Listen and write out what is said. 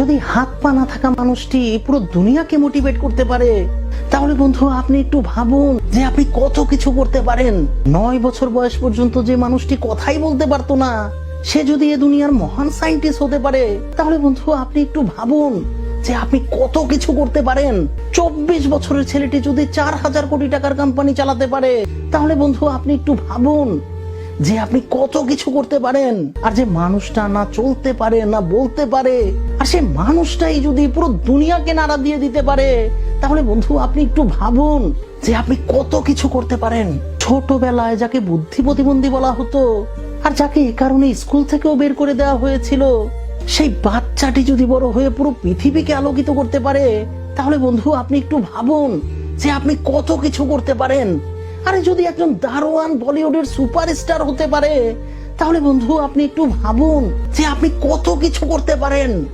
যদি হাত পা না থাকা মানুষটি পুরো দুনিয়াকে মোটিভেট করতে পারে, তাহলে বন্ধু আপনি একটু ভাবুন যে আপনি কত কিছু করতে পারেন। নয় বছর বয়স পর্যন্ত যে মানুষটি কথাই বলতে পারতো না, সে যদি এ দুনিয়ার মহান সাইন্টিস্ট হতে পারে, তাহলে বন্ধু আপনি একটু ভাবুন যে আপনি কত কিছু করতে পারেন। চব্বিশ বছরের ছেলেটি যদি চার হাজার কোটি টাকার কোম্পানি চালাতে পারে, তাহলে বন্ধু আপনি একটু ভাবুন যে আপনি কত কিছু করতে পারেন। আর যে মানুষটা না চলতে পারে, না বলতে পারে আর সে মানুষটাই যদি পুরো দুনিয়াকে নাড়া দিয়ে দিতে পারে, তাহলে বন্ধু আপনি একটু ভাবুন যে আপনি কত কিছু করতে পারেন। ছোটবেলায় যাকে বুদ্ধি প্রতিবন্ধী বলা হতো, আর যাকে এ কারণে স্কুল থেকেও বের করে দেওয়া হয়েছিল, সেই বাচ্চাটি যদি বড় হয়ে পুরো পৃথিবীকে আলোকিত করতে পারে, তাহলে বন্ধু আপনি একটু ভাবুন যে আপনি কত কিছু করতে পারেন। আরে যদি একজন দারোয়ান বলিউডের সুপারস্টার হতে পারে, তাহলে বন্ধু আপনি একটু ভাবুন যে আপনি কত কিছু করতে পারেন।